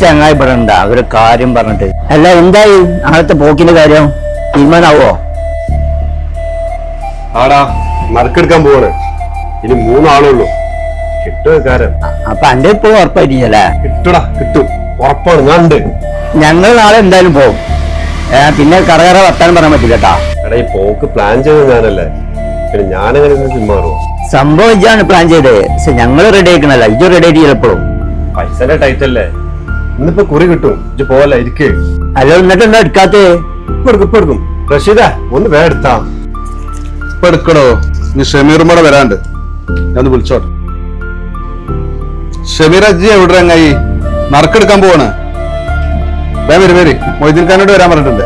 ചങ്ങായി ഇവിടെ ഉണ്ടാ ഒരു കാര്യം പറഞ്ഞിട്ട്. അല്ല എന്തായി? നാളത്തെ പോക്കിന്റെ കാര്യം? തീരുമാനാവോ? ആടാ നറുക്കെടുക്കാൻ പോവാണ്. ഇനി മൂന്നാളുള്ളൂ. കിട്ടുക കാരൻ അപ്പൊ അന്റെ ഇപ്പൊ ഉറപ്പായിട്ടില്ലേ കിട്ടൂടാ കിട്ടും. ഉറപ്പാണ് ഞാൻ ഞങ്ങൾ നാളെ എന്തായാലും പോകും പിന്നെ കറകറ വർത്താനം പറയാൻ പറ്റില്ല കേട്ടാ. എടാ ഈ പോക്ക് പ്ലാൻ ചെയ്തത് ഞാനല്ലേ. പിന്നെ ഞാനെങ്ങനെ പിന്മാറുമോ സംഭവം ഇജാണ് പ്ലാൻ ചെയ്തത്. പക്ഷെ ഞങ്ങൾ റെഡി ആക്കണല്ല ഇജു റെഡി ആയിട്ട് ചിലപ്പോഴും പൈസ ടൈറ്റ് അല്ലേ? ഇന്നിപ്പോ കുറി കിട്ടും. ഇത് പോവല്ല ഇരിക്കേ. അല്ല എന്നിട്ട് എന്താ എടുക്കാത്തേ? ഇപ്പൊ എടുക്കും ഇപ്പൊ എടുക്കും. റഷീദ ഒന്ന് വേ എടുത്താ. ഇപ്പൊ എടുക്കണോ? ഇനി ഷമീറും കൂടെ വരാണ്ട്. ഞാൻ വിളിച്ചോട്ടെ. ഷമീർ അജ്ജി എവിടെ അങ്ങായി നറുക്കെടുക്കാൻ പോവാണ്. വേ വരും വരി. മൊയ്തീൻ ഖാനോട് വരാൻ പറഞ്ഞിട്ടുണ്ട്.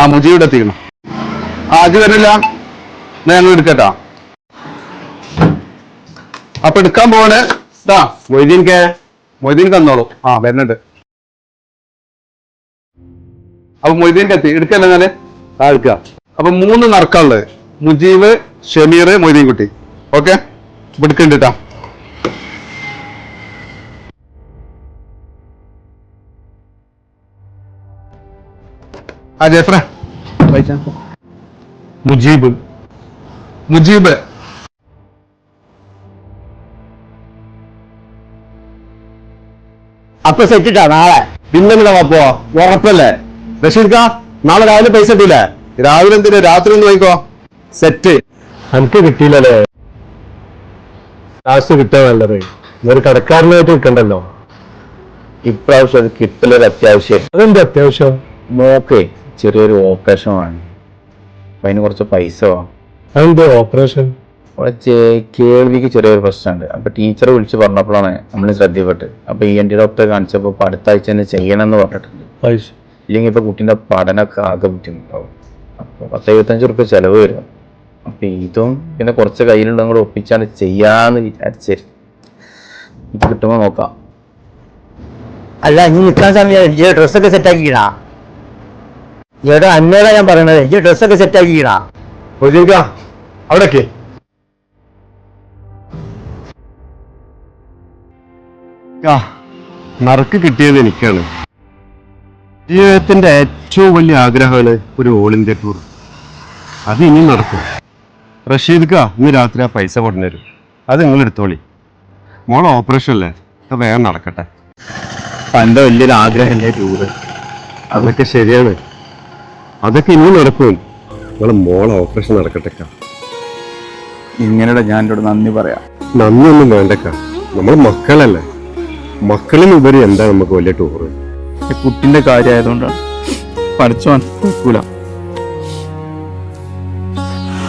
ആ മുജീവിടെ എത്തിക്കണം. ആ അജി വരില്ല എന്നാ ഞങ്ങൾ എടുക്കട്ടാ. അപ്പൊ എടുക്കാൻ പോവാണ്. മൊയ്തീൻ കേ മൊയ്തീൻ കന്നോളൂ ആ വരുന്നുണ്ട്. അപ്പൊ മൊയ്തീൻ കത്തി. എടുക്കല്ലേ എന്നാൽ ആ എടുക്ക അപ്പൊ മൂന്ന് നറുക്കാളുള്ളത് മുജീബ് ഷമീർ മൊയ്തീൻ കുട്ടി ഓക്കെ എടുക്കണ്ടിട്ടാ ആ ജയഫ്ര വായിച്ചാ മുജീബ്. മുജീബ്. അപ്പൊ സെറ്റിട്ടാ നാളെ. പിന്നെങ്ങനെ വാപ്പോ ഉറപ്പല്ലേ? റഷീദ് ഖാ നാളെ രാവിലെ പൈസ കിട്ടിയില്ലേ രാവിലെ എന്തിനാ? രാത്രി ഒന്ന് വാങ്ങിക്കോ. സെറ്റ് എനിക്ക് കിട്ടിയില്ലല്ലേ? കാശ് കിട്ടാൻ നല്ലത്. ഒരു കടക്കാരനായിട്ട് നിൽക്കണ്ടല്ലോ. ഇപ്രാവശ്യം അത് കിട്ടലൊരു അത്യാവശ്യം. അതെന്താ അത്യാവശ്യം? നോക്കേ ചെറിയൊരു ഓപ്പറേഷൻ വേണം അപ്പൊ അതിന് കുറച്ച് പൈസ വേണം അതെന്താ ഓപ്പറേഷൻ കേൾവിക്ക് ചെറിയൊരു പ്രശ്നമുണ്ട്. അപ്പൊ ടീച്ചർ വിളിച്ച് പറഞ്ഞപ്പോഴാണ് നമ്മൾ ശ്രദ്ധപ്പെട്ട് അപ്പൊ ഇ എൻ ടി ഡോക്ടറെ കാണിച്ചപ്പോൾ അടുത്ത ആഴ്ച തന്നെ ചെയ്യണമെന്ന് പറഞ്ഞിട്ടുണ്ട്. ഇല്ലെങ്കിൽ ഇപ്പൊ കുട്ടീന്റെ പഠനമൊക്കെ ആകെ ബുദ്ധിമുട്ടാവും. അപ്പൊ പത്ത് എഴുപത്തഞ്ച് റുപ്യ ചെലവ് വരും. അപ്പൊ ഇതും പിന്നെ കുറച്ച് കയ്യിലുണ്ടെങ്കിൽ കൂടെ ഒപ്പിച്ചാണ് ചെയ്യാന്ന് വിചാരിച്ചു. ഇത് കിട്ടുമ്പോ നോക്കാം. അല്ല ഇനി നിൽക്കാൻ സമയം എനിക്ക് ഡ്രസ്സൊക്കെ സെറ്റ് ആക്കിക്കണാ. ഇവിടെ അന്നേടാ ഞാൻ പറയണത്. എനിക്ക് ഡ്രസ്സൊക്കെ സെറ്റ് ആക്കിക്കണാ. നറുക്ക് കിട്ടിയത് എനിക്കാണ്. ജീവിതത്തിന്റെ ഏറ്റവും വലിയ ആഗ്രഹമാണ് ഒരു ഓൾ ഇന്ത്യ ടൂർ. അത് ഇനി നടക്കും. റഷീദ് കാ ഇന്ന് രാത്രി ആ പൈസ കൊണ്ടുവരും. അത് നിങ്ങൾ എടുത്തോളി. മോളെ ഓപ്പറേഷൻ അല്ലേ? അത് വേഗം നടക്കട്ടെ. പണ്ട് വലിയൊരു ആഗ്രഹമല്ലേ ടൂറ് അതൊക്കെ ശരിയാണ്. അതൊക്കെ ഇനി നടക്കും. നിങ്ങളെ മോളെ ഓപ്പറേഷൻ നടക്കട്ടെ കാ ഇങ്ങനെയുള്ള ഞാൻ എന്നോട് നന്ദി പറയാം. നന്ദിയൊന്നും വേണ്ടക്ക. നമ്മൾ മക്കളല്ലേ? മക്കളിനുപരി എന്താ നമുക്ക് വലിയ ടൂർ ഈ കുട്ടിന്റെ കാര്യമായതുകൊണ്ടാണ്. പഠിച്ചോൻ കേൾക്കൂല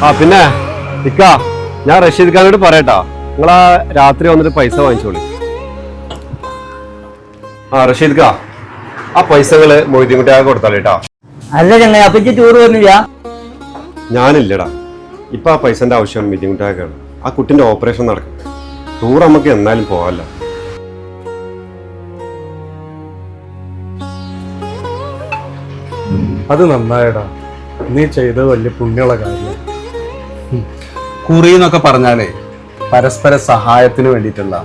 ആ പിന്നെ ഇക്ക ഞാൻ റഷീദ് ഖാനോട് പറയട്ടാ. നിങ്ങളാ രാത്രി വന്നിട്ട് പൈസ വാങ്ങിച്ചോളി. ആ റഷീദ് ഖാ ആ പൈസകൾ മൊയ്തീൻ കുട്ടിയാകെ കൊടുത്താലേട്ടാ അല്ല ചങ്ങ അപ്പൊ ടൂർ വരുന്നില്ല? ഞാനില്ലടാ. ഇപ്പൊ ആ പൈസന്റെ ആവശ്യം മൊയ്തീൻ കുട്ടിയാക്കാണ് ആ കുട്ടിന്റെ ഓപ്പറേഷൻ നടക്കും ടൂർ നമുക്ക് എന്നാലും പോവാല്ലോ അത് നന്നായടാ. നീ ചെയ്ത വലിയ പുണ്യമുള്ള കാര്യം. കുറി എന്നൊക്കെ പറഞ്ഞാലേ പരസ്പര സഹായത്തിന് വേണ്ടിയിട്ടുള്ള.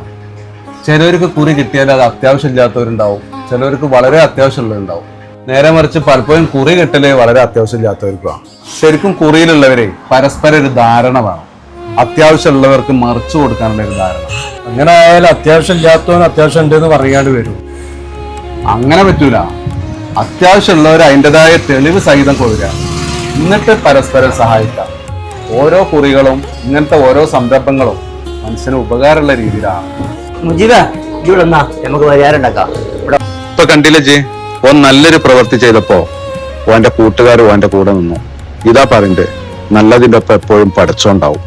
ചിലവർക്ക് കുറി കിട്ടിയാൽ അത് അത്യാവശ്യമില്ലാത്തവരുണ്ടാവും ചിലവർക്ക് വളരെ അത്യാവശ്യമുള്ളവരുണ്ടാവും. നേരെ മറിച്ച് പലപ്പോഴും കുറി കിട്ടൽ വളരെ അത്യാവശ്യമില്ലാത്തവർക്കാണ് ശരിക്കും കുറിയിലുള്ളവരെ പരസ്പര ഒരു ധാരണ വേണം. അത്യാവശ്യമുള്ളവർക്ക് മറിച്ചു കൊടുക്കാനുള്ള ഒരു ധാരണ. അങ്ങനെ ആയാലും അത്യാവശ്യം ഇല്ലാത്തവന് അത്യാവശ്യം ഉണ്ടെന്ന് പറയാണ്ട് വരും. അങ്ങനെ പറ്റൂല. അത്യാവശ്യമുള്ളവർ അതിന്റെതായ തെളിവ് സഹിതം കൊടുക്കുക എന്നിട്ട് പരസ്പരം സഹായിക്കാം. ഓരോ കുറികളും ഇങ്ങനത്തെ ഓരോ സംരംഭങ്ങളും മനസ്സിന് ഉപകാരമുള്ള രീതിയിലാണ്. മുജീബ ഇവിടെ വന്നാ. നമുക്ക് പരിഹാരം ഉണ്ടാക്കാം. ഇവിടെ ഇപ്പൊ കണ്ടില്ലേ ജി ഓൻ നല്ലൊരു പ്രവൃത്തി ചെയ്തപ്പോ ഓന്റെ കൂട്ടുകാർ ഓന്റെ കൂടെ നിന്നു. ഇതാ പറയണ്ട് നല്ലതിന്റെ ഒപ്പം എപ്പോഴും പഠിച്ചോണ്ടാവും.